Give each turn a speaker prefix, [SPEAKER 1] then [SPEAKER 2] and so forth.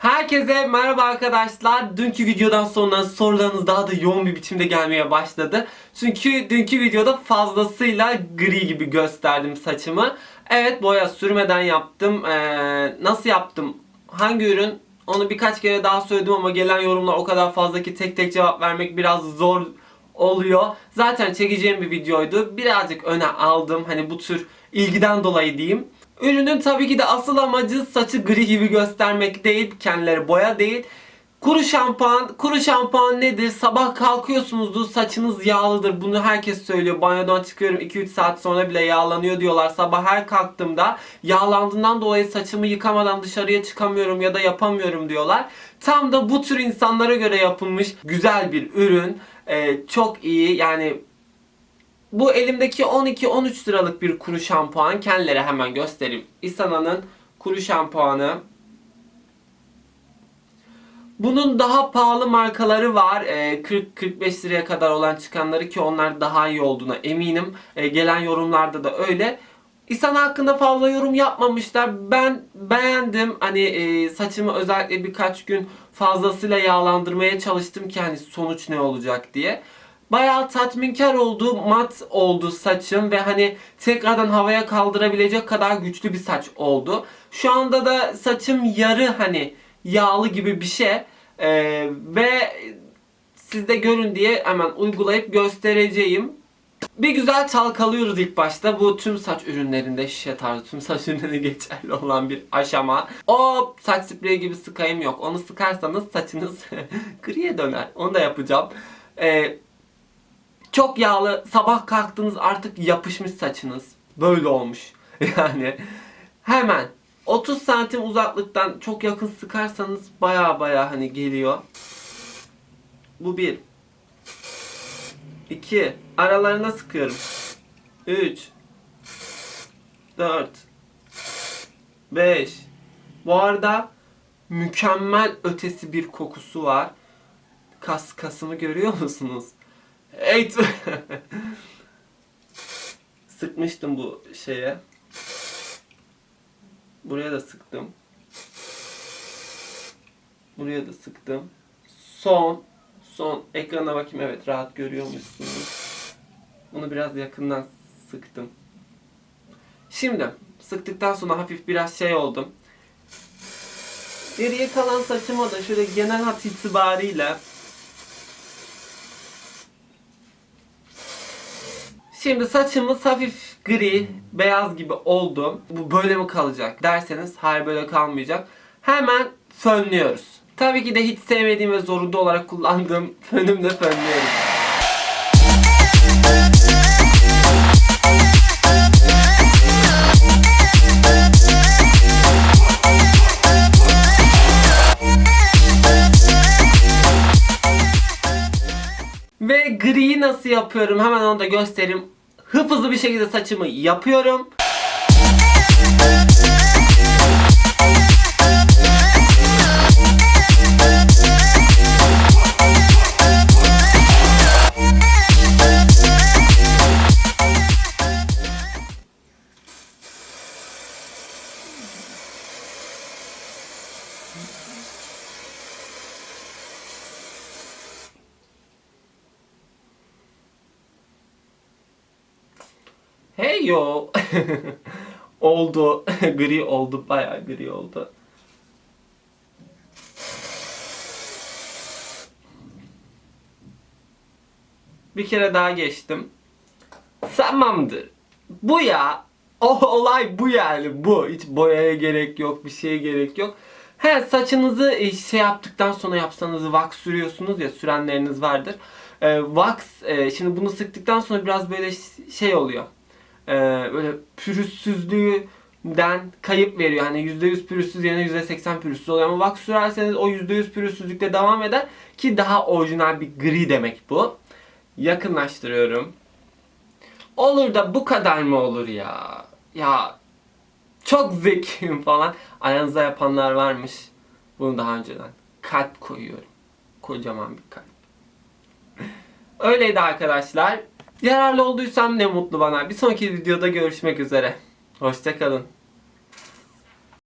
[SPEAKER 1] Herkese merhaba arkadaşlar. Dünkü videodan sonra sorularınız daha da yoğun bir biçimde gelmeye başladı. Çünkü dünkü videoda fazlasıyla gri gibi gösterdim saçımı. Evet boya sürmeden yaptım. Ee, nasıl yaptım? Hangi ürün? Onu birkaç kere daha söyledim ama gelen yorumlar o kadar fazla ki tek tek cevap vermek biraz zor oluyor. Zaten çekeceğim bir videoydu. Birazcık öne aldım. Hani bu tür ilgiden dolayı diyeyim. Ürünün tabii ki de asıl amacı saçı gri gibi göstermek değil, kendileri boya değil. Kuru şampuan, kuru şampuan nedir? Sabah kalkıyorsunuzdur saçınız yağlıdır. Bunu herkes söylüyor. Banyodan çıkıyorum 2-3 saat sonra bile yağlanıyor diyorlar. Sabah her kalktığımda yağlandığından dolayı saçımı yıkamadan dışarıya çıkamıyorum ya da yapamıyorum diyorlar. Tam da bu tür insanlara göre yapılmış güzel bir ürün. Ee, çok iyi yani bu elimdeki 12-13 liralık bir kuru şampuan. Kendileri hemen göstereyim. Isana'nın kuru şampuanı. Bunun daha pahalı markaları var. Ee, 40-45 liraya kadar olan çıkanları ki onlar daha iyi olduğuna eminim. Ee, gelen yorumlarda da öyle. İsana hakkında fazla yorum yapmamışlar. Ben beğendim. Hani e, saçımı özellikle birkaç gün fazlasıyla yağlandırmaya çalıştım ki hani sonuç ne olacak diye. Bayağı tatminkar oldu, mat oldu saçım ve hani tekrardan havaya kaldırabilecek kadar güçlü bir saç oldu. Şu anda da saçım yarı hani yağlı gibi bir şey Ee, ve siz de görün diye hemen uygulayıp göstereceğim. Bir güzel çalkalıyoruz ilk başta. Bu tüm saç ürünlerinde şişe tarzı tüm saç ürünlerinde geçerli olan bir aşama. O saç spreyi gibi sıkayım yok. Onu sıkarsanız saçınız griye döner. Onu da yapacağım. Ee, çok yağlı. Sabah kalktınız artık yapışmış saçınız. Böyle olmuş. Yani hemen 30 santim uzaklıktan çok yakın sıkarsanız baya baya hani geliyor. Bu bir. 2. Aralarına sıkıyorum. 3 4 5 Bu arada mükemmel ötesi bir kokusu var. Kas kasımı görüyor musunuz? Evet. Sıkmıştım bu şeye. Buraya da sıktım. Buraya da sıktım. Son son ekrana bakayım evet rahat görüyor musunuz? Bunu biraz yakından sıktım. Şimdi sıktıktan sonra hafif biraz şey oldum. Geriye kalan saçıma da şöyle genel hat itibariyle Şimdi saçımız hafif gri, beyaz gibi oldu. Bu böyle mi kalacak derseniz hayır böyle kalmayacak. Hemen fönlüyoruz. Tabii ki de hiç sevmediğim ve zorunda olarak kullandığım fönümle fönlüyorum. Griyi nasıl yapıyorum hemen onu da göstereyim. Hıp hızlı bir şekilde saçımı yapıyorum. Hey yo. oldu. gri oldu. Bayağı gri oldu. Bir kere daha geçtim. Tamamdır. Bu ya. O olay bu yani bu. Hiç boyaya gerek yok, bir şeye gerek yok. He saçınızı e, şey yaptıktan sonra yapsanız wax sürüyorsunuz ya sürenleriniz vardır. Ee, wax e, şimdi bunu sıktıktan sonra biraz böyle şey oluyor. Ee, böyle pürüzsüzlüğünden kayıp veriyor. Hani %100 pürüzsüz yerine %80 pürüzsüz oluyor ama wax sürerseniz o %100 pürüzsüzlükte devam eder ki daha orijinal bir gri demek bu. Yakınlaştırıyorum. Olur da bu kadar mı olur ya? Ya çok zekiyim falan. Aranızda yapanlar varmış. Bunu daha önceden. Kalp koyuyorum. Kocaman bir kalp. Öyleydi arkadaşlar. Yararlı olduysam ne mutlu bana. Bir sonraki videoda görüşmek üzere. Hoşçakalın.